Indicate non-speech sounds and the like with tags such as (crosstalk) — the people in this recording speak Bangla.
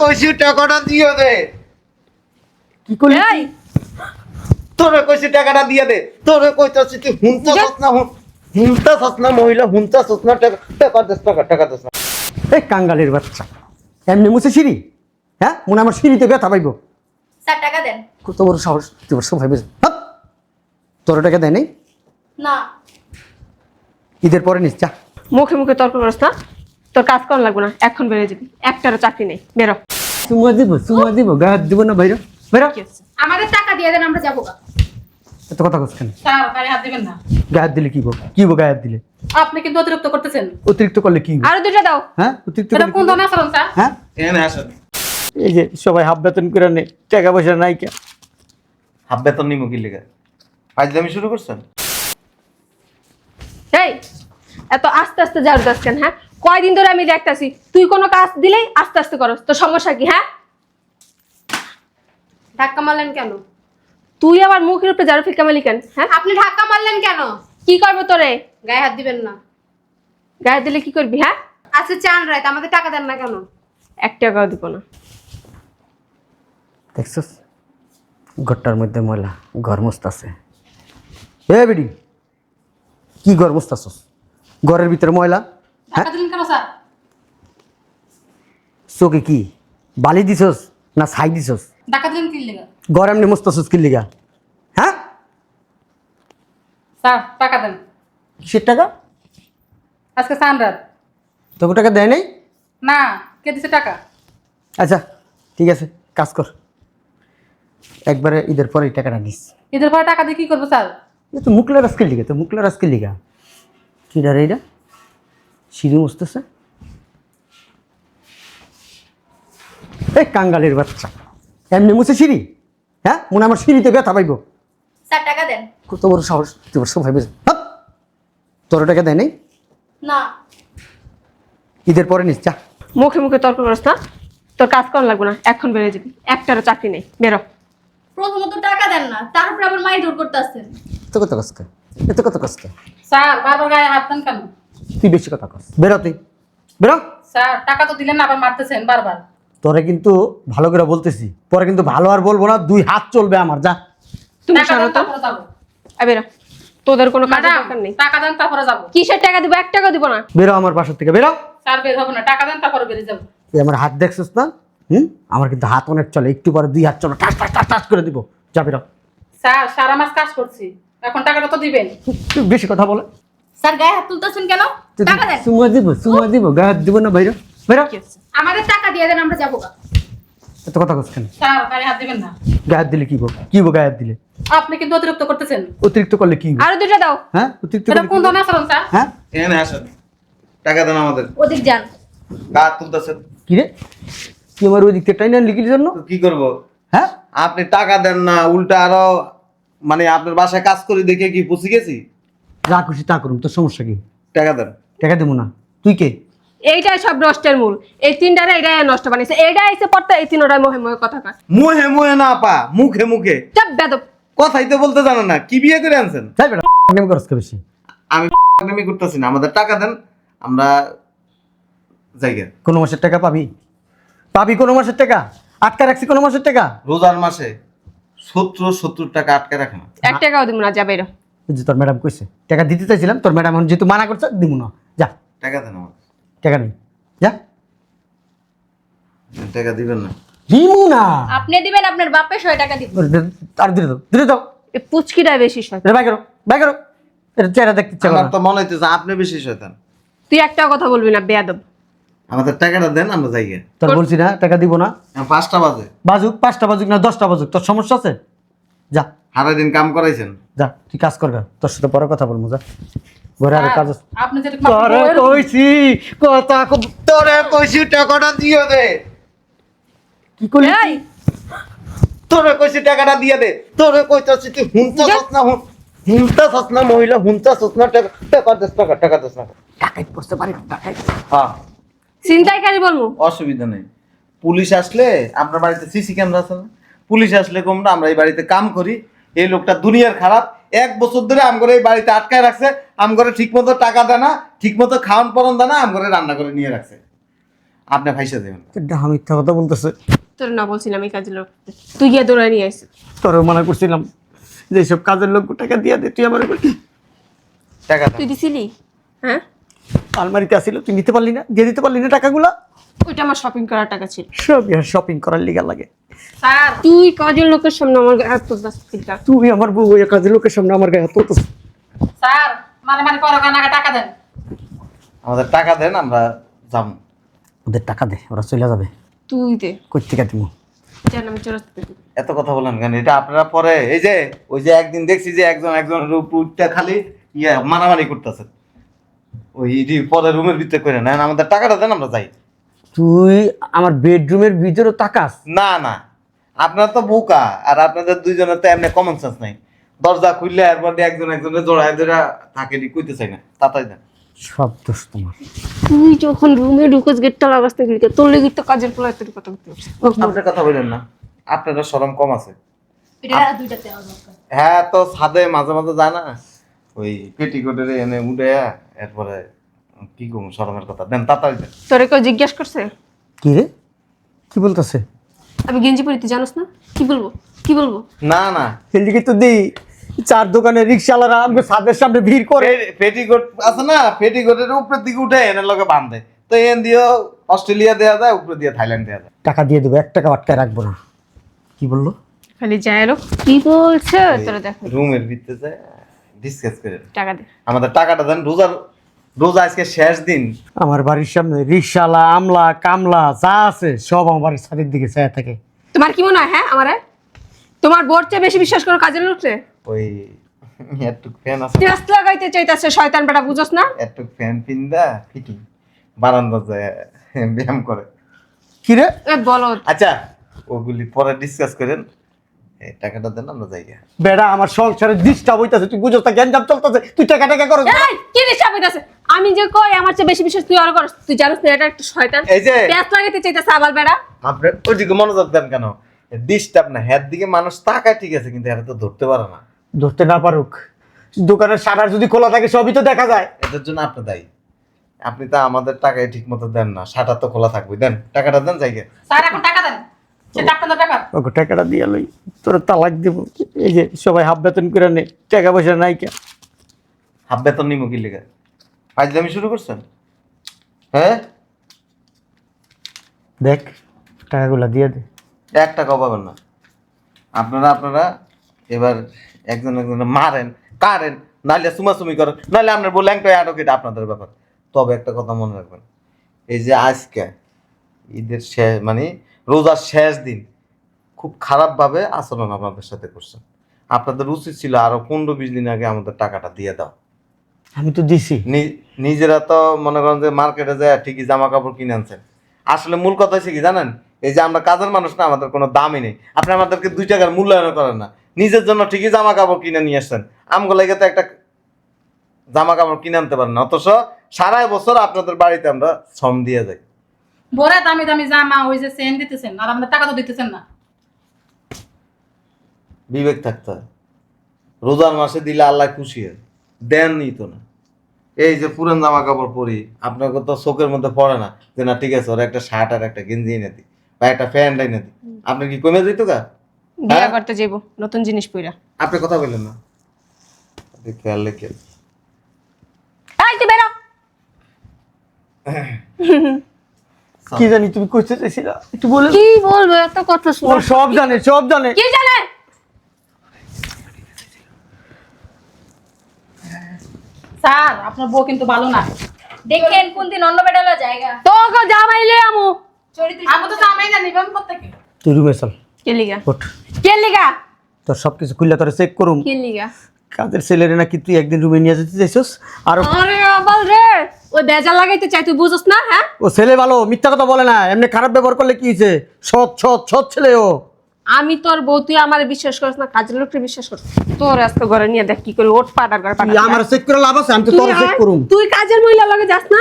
কইছি টাকাটা দিয়ে দে। কি করলি এই। তোরে কইছি টাকাটা দিয়ে দে। তোরে কইতাছি তুই হুনতা যা। সস না হুন হুনতা সস না মহিলা হুনতা সস না টাকা টাকা টাকা এই কাঙ্গালের বাচ্চা। এমনি মুছে সিঁড়ি? হ্যাঁ? মনে আমার সিঁড়িতে ব্যথা পাইব। স্যার টাকা দেন। কত বড় সাহস তুই বড় ভাইবে তোর টাকা দেয় নাই না। ঈদের পরে নিস যা। মুখে মুখে তর্ক করিস না? তোর কাজ করা লাগবে না এখন বেরিয়ে যাবি। একটারও চাকরি নেই। বেরো। চুমা দিব চুমা দিব হাত দিব না বাইরে। হচ্ছে? আমাদের টাকা দিয়ে দেন আমরা যাব গা। এত কথা কস কেন? স্যার গায়ে হাত দিবেন না। গায়ে হাত দিলে কি বো কি বো গায়ে হাত দিলে? আপনি কিন্তু অতিরিক্ত করতেছেন। অতিরিক্ত করলে কি আরও দুইটা দাও। হ্যাঁ? অতিরিক্ত এটা করলে কোন? ধরনের আচরণ স্যার? হ্যাঁ? এখানে আসেন। এই যে সবাই হাফ বেতন করে নে টাকা পয়সা নাই কে? হাফ বেতন নিমু কি লেগে? ফাজলামি শুরু করছেন? এই এত আস্তে আস্তে ঝাড়ু দাস কেন হ্যাঁ? কয়দিন ধরে আমি দেখতাছি। তুই কোনো কাজ দিলেই আস্তে আস্তে করস। তোর সমস্যা কি হ্যাঁ? ধাক্কা মারলেন কেন? তুই আবার মুখের উপরে ঝাড়ু ফিকা মালি কেন হ্যাঁ? আপনি ধাক্কা মারলেন কেন? কি করব তোরে? গায়ে হাত দিবেন না। গায়ে হাত দিলে কি করবি হ্যাঁ? আচ্ছা চান রায় আমাদের টাকা দেন না কেন? এক টাকাও দিব না। দেখছস? ঘরটার মধ্যে ময়লা ঘর মুস্তাছে এ বেডি কি ঘর মুস্তাছস ঘরের ভিতরে ময়লা? হ্যাঁ? দিলেন কেন স্যার? চোখে কি? বালি দিছস না ছাই দিছস? টাকা দিলেন কি লেগে? ঘর এমনি মুস্তাছস কি লিগা। হ্যাঁ? স্যার টাকা দেন। কিসের টাকা? আজকে সান রাত। তোকে টাকা দেয় নাই? না কে দিছে টাকা? আচ্ছা ঠিক আছে কাজ কর। একবারে ঈদের পরে এই টাকাটা নিস। ঈদের পরে টাকা দিয়ে কি করব স্যার? এ তো মুকলার আজকে লিগা তো মুকলার আজকে লিগা। কি ডারে এটা সিঁড়ি মুছতেছে। এই কাঙ্গালের বাচ্চা। এমনি মুছে সিঁড়ি? হ্যাঁ? মনে আমার সিঁড়িতে ব্যথা পাইব। স্যার টাকা দেন। কত বড় সাহস তুই বড় সব তোর টাকা দেয় নাই না। ঈদের পরে নিস যা। মুখে মুখে তর্ক করিস না। তোর কাজ করা লাগবে না। এখন বেরিয়ে যাবি। একটারও চাকরি নেই। বেরো। প্রথমত টাকা দেন না তারপর আবার মাই দূর করতে আসছেন। এত কত কষ্ট? এত কত কষ্ট? স্যার বারবার গায়ে হাত দেন কেন? তুই বেশি কথা কস। বেরো তুই। বেরো। স্যার টাকা তো দিলেন না আবার মারতেছেন বারবার। তোরে কিন্তু ভালো করে বলতেছি। পরে কিন্তু ভালো আর বলব না দুই হাত চলবে আমার যা। তুমি টাকা সরো দেন তো। তারপরে যাব। এ বেরো। তোদের কোনো ম্যাডাম দরকার নেই। টাকা দেন তারপরে যাব। কিসের টাকা দিব? এক টাকা দিব না। বেরো আমার বাসার থেকে বেরো। স্যার বের হব না। টাকা দেন তারপরে বেরিয়ে যাব। তুই আমার হাত দেখছিস না? হুম? আমার কিন্তু হাত অনেক চলে। একটু পরে দুই হাত চলো। টাস টাস টাস টাস করে দিব। যা বেরো। স্যার সারা মাস কাজ করছি। এখন টাকাটা তো দিবেন। তুই বেশি কথা বলে। স্যার গায়ে হাত তুলতেছেন কেন? টাকা দেন। সুমা দিব সুমা দিব গায়ে হাত দিব না বাইরে কি আমাদের টাকা দিয়ে দেন আমরা যাব এত কথা কস কেন? স্যার গায়ে হাত দিবেন না। গায়ে হাত দিলে কি কি গায়ে হাত দিলে? আপনি কিন্তু অতিরিক্ত করতেছেন। অতিরিক্ত করলে কি আরও দাও। হ্যাঁ? অতিরিক্ত এটা কোন হইবো? ধরনের আচরণ স্যার? হ্যাঁ? এখানে আসেন। টাকা দেন আমাদের। ওদিক যান। গা তুলতেছেন। কি রে? তুই আমার ওই দিক থেকে টাইনা লিখির জন্য? কি করব? হ্যাঁ? আপনি টাকা দেন না উল্টা আরও মানে আপনার বাসায় কাজ করে দেখে কি পুষি গেছি? যা খুশি তা করুন তোর সমস্যা কি? টাকা দেন। টাকা দেবো না। তুই কে? এইটাই সব নষ্টের মূল। এই তিনটারে এটাই নষ্ট বানিয়েছে। এইটা এসে পড়তে এই তিনটাই মহে মহে কথা কয়। মুহে মুহে না পা মুখে মুখে। চাপ বেদব। কথাই তো বলতে জানো না কি বিয়ে করে আনছেন? যাই বেটা নেম করস কে বেশি? আমি আমি করতেছি না আমাদের টাকা দেন আমরা জায়গা কোনো মাসের টাকা পাবি? পাবি কোনো মাসের টাকা? আটকা রাখছি কোনো মাসের টাকা? রোজার মাসে সত্তর সত্তর টাকা আটকে রাখে না এক টাকাও দিব না যা বেরো। এই যে তোর ম্যাডাম কইছে টাকা দিতে চাইছিলাম তোর ম্যাডাম এখন যেহেতু মানা করছে দিব না। যা। টাকা দেন আমাদের টাকা নেই যা। টাকা দিবেন না। দিমু না। আপনি দিবেন আপনার বাপে ছয় টাকা দিব। আর দিলে দাও দিলে দাও। এই পুচকিটাই বেশি শয় বাই করো বাই করো। এটা চেহারা দেখতে ইচ্ছা আমার তো মনে হইতেছে আপনি বেশি শয়তান। তুই একটাও কথা বলবি না বেয়াদব। আমাদের টাকাটা দেন আমরা তোর বলছি না টাকা দিব না। পাঁচটা বাজে। বাজুক পাঁচটা বাজুক না দশটা বাজুক। তোর সমস্যা আছে? যা। সারা দিন কাম করাইছেন? যা তুই কাজ কর গা। তোর সাথে পরে কথা বলব যা। ঘরে আরও কাজ আপনি যেটা তোরে কইছি কথা তোরে কইছি টাকাটা দিয়ে দে। কি করলি তোরে কইছি টাকাটা দিয়ে দে। তোরে কইতাছি তুই হুনতা সস না হুন হুনতা সস না মহিলা হুনতা সস না টাকা টাকা দেস টাকা টাকা দেস না টাকাই পড়তে পারি টাকাই। হ্যাঁ। চিন্তাইকারী বলব? অসুবিধা নেই। পুলিশ আসলে আপনার বাড়িতে সিসি ক্যামেরা আছে না। পুলিশ আসলে কমরা আমরা এই বাড়িতে কাম করি। এই লোকটা দুনিয়ার খারাপ। এক বছর ধরে আমগরে এই বাড়িতে আটকায় রাখছে আমগরে ঠিক মতো টাকা দেয় না ঠিক মতো খাওয়ান পরন দেয় না আমগরে রান্না করে নিয়ে রাখছে। আপনি ফাইসা দেবেন। মিথ্যা কথা বলতেছে। তোর না বলছিলাম এই কাজের লোক তুই গিয়ে দৌড়ায় নিয়ে আসিস তোর মনে করছিলাম যে এইসব কাজের লোক টাকা দিয়ে দে তুই আমার টাকা তুই দিছিলি? হ্যাঁ? আলমারিতে আসিল তুই নিতে পারলি না দিয়ে দিতে পারলি না টাকাগুলা? ওইটা আমার শপিং করার টাকা ছিল। সব শপিং করার লিগা লাগে। স্যার তুই কাজের লোকের সামনে আমার গায়ে হাত তুলতাস তুই আমার বউ ওই কাজের লোকের সামনে আমার গায়ে হাত তুলতেছিস। স্যার মানে মানে করো কেন টাকা দেন। আমাদের টাকা দেন আমরা যাব ওদের টাকা দে ওরা চলে যাবে। তুই দে। কই থেকে দিই এত কথা বলেন কেন? এটা আপনারা পরে এই যে ওই যে একদিন দেখছি যে একজন একজনের উপরটা খালি ইয়ে মারামারি করতেছে। ওই ইডি পরে রুমের ভিতরে করে না আমাদের টাকাটা দেন আমরা যাই। তুই আমার বেডরুমের ভিতরে তাকাস? না না। আপনার তো বোকা আর আপনাদের দুইজনের তো এমনি কমন সেন্স নাই। দরজা খুললে এরপর একজন একজনের জোড়ায় ধরে থাকে কইতে চাই না। তাতাই দেন। সব দোষ তোমার। তুই যখন রুমে ঢুকোস গেটটা লাগাস থেকে গেটে তোর লেগে তো কাজের পোলা তোর কথা বলতে আপনার কথা বললেন না। আপনারা সরম কম আছে। হ্যাঁ তো ছাদে মাঝে মাঝে যায় না? ওই পেটিকোটের এনে উঠে এরপরে কি করব সরমের কথা? দেন তাড়াতাড়ি দেন। তোরে কেউ জিজ্ঞেস করছে? কি রে? কি বলতেছে? আমি গেঞ্জি পরি তুই জানোস না? কি বলব? কি বলব? না না। এদিকে তো দেই চার দোকানে রিক্সাওয়ালারা আমাকে ছাদের সামনে ভিড় করে। পেটিকোট আছে না? পেটিকোটের উপরের দিকে উঠে এনে লোকে বাঁধে। তো এন দিয়েও অস্ট্রেলিয়া দেওয়া যায় উপরে দিয়ে থাইল্যান্ড দেওয়া যায়। টাকা দিয়ে দেবো এক টাকা আটকায় রাখব না। কি বলল? খালি যায় লোক কি বলছে? তোরা দেখ। রুমের ভিতরে ডিসকাস করে টাকা দে। আমাদের টাকাটা দেন রোজার রোজা আজকে শেষ দিন। আমার বাড়ির সামনে রিক্সাওয়ালা আমলা কামলা যা আছে সব আমার বাড়ির ছাদের দিকে চায় থাকে। তোমার কি মনে হয় হ্যাঁ আমারে? তোমার বোর চেয়ে বেশি বিশ্বাস করো কাজের লোকরে ওই একটু ফ্যান আছে। টেস্ট লাগাইতে চাইতাছে শয়তান বেটা বুঝোস না? একটু ফ্যান পিন্দা ফিটিং। বারান্দা যায় ব্যায়াম করে। কি রে? এ বলো আচ্ছা ওগুলি পরে ডিসকাস করেন। টাকাটা দেন আমরা যাই বেড়া আমার সংসারে ডিস্টার্ব হইতাছে তুই বুঝছ তা গ্যাঞ্জাম চলতেছে তুই টাকা টাকা করো এই কি ডিস্টার্ব হইতাছে? আমি যে কই আমার চেয়ে বেশি বিশ্বাস তুই আর তুই জানিস না এটা একটা শয়তান। এই যে টেস্ট লাগাইতে চাইতাছে আবার বেটা আপনি ওইদিকে মনোযোগ দেন কেন? ডিস্টার্ব না দিকে মানুষ তাকায় ঠিক আছে কিন্তু এরা তো ধরতে পারে না। ধরতে না পারুক। দোকানের শাটার যদি খোলা থাকে সবই তো দেখা যায়। এটার জন্য আপনি দায়ী। আপনি তো আমাদের টাকায় ঠিক মতো দেন না শাটার তো খোলা থাকবে। দেন টাকাটা দেন যাই স্যার এখন টাকা দেন। সেটা ওকে টাকাটা দিয়ে লই তোর তালাক দেব। এই যে সবাই হাফ বেতন করে নে টাকা পয়সা নাই কে হাফ বেতন নিমো কি লেগে? ফাইজলামি শুরু করছেন? হ্যাঁ? দেখ টাকাগুলো দিয়ে দে। এক টাকাও পাবেন না। আপনারা আপনারা এবার একজন একজন মারেন কারেন নাহলে সুমাসুমি করেন নাহলে আপনার বললেন তো আটক এটা আপনাদের ব্যাপার। তবে একটা কথা মনে রাখবেন এই যে আজকে ঈদের শেষ মানে রোজার শেষ দিন খুব খারাপভাবে আচরণ আপনাদের সাথে করছেন। আপনাদের উচিত ছিল আরও পনেরো বিশ দিন আগে আমাদের টাকাটা দিয়ে দাও। আমি তো দিছি। নিজেরা তো মনে করেন যে মার্কেটে যায় ঠিকই জামা কাপড় কিনে আনছেন। আসলে মূল কথা হচ্ছে কি জানেন? এই যে আমরা কাজের মানুষ না আমাদের কোনো দামই নেই। আপনি আমাদেরকে দুই টাকার মূল্যায়ন করেন না। নিজের জন্য ঠিকই জামা কাপড় কিনে নিয়ে আসছেন। আমগো লেগে তো একটা জামা কাপড় কিনে আনতে পারেন অথচ সারা বছর আপনাদের বাড়িতে আমরা শ্রম দিয়ে যাই। ভোরে দামি দামি জামা ওই যে সেন দিতেছেন আর আমাদের টাকা তো দিতেছেন না। বিবেক থাকতে হয়। রোজার মাসে দিলে আল্লাহ খুশি হয়। দেনই তো না। এই যে পুরান জামা কাপড় পরি আপনাকে তো চোখের মধ্যে পড়ে না যে না ঠিক আছে ওরা একটা শার্ট আর একটা গেঞ্জি এনে দিই বা একটা প্যান্ট এনে দিই আপনি কি কমে দিত গা? বিয়া হ্যাঁ? করতে যাইবো নতুন জিনিস পইরা। আপনি কথা বললেন না। আপনি খেয়াল রেখে এই তুই বেরো। (laughs) কি জানি তুমি কইতে চাইছিলা? একটু বলে কি বলব এত কথা ও শুনো সব জানে সব জানে। কি জানে? স্যার আপনার বউ কিন্তু ভালো না। দেখেন কোন দিন অন্য বেডালা জায়গা। তোকে জামাইলে আমু। চরিত্র আমি তো জামাই না নিবেন কোথেকে তুই রুমে চল। কে লিগা? ওঠ। কে লিগা? তোর সব কিছু খুললে তোরা চেক করুম। কে লিগা? কাজের ছেলেরে নাকি তুই একদিন রুমে নিয়ে যেতে চাইছস? আর আরে আবাল রে! ওই বেজাল লাগাইতে চাই তুই বুঝছ না হ্যাঁ? ও ছেলে ভালো মিথ্যা কথা বলে না এমনি খারাপ ব্যবহার করলে কি হয়েছে? সৎ সৎ সৎ ছেলে ও। আমি তোর বউ তুই আমার বিশ্বাস করিস না কাজের লোককে বিশ্বাস করিস তোর আজকে ঘরে নিয়ে দেখ কি করে ওট পাটার ঘরে আমার চেক করে লাভ আছে আমি তো তোর চেক করুম। তুই কাজের মহিলা লাগে যাস না?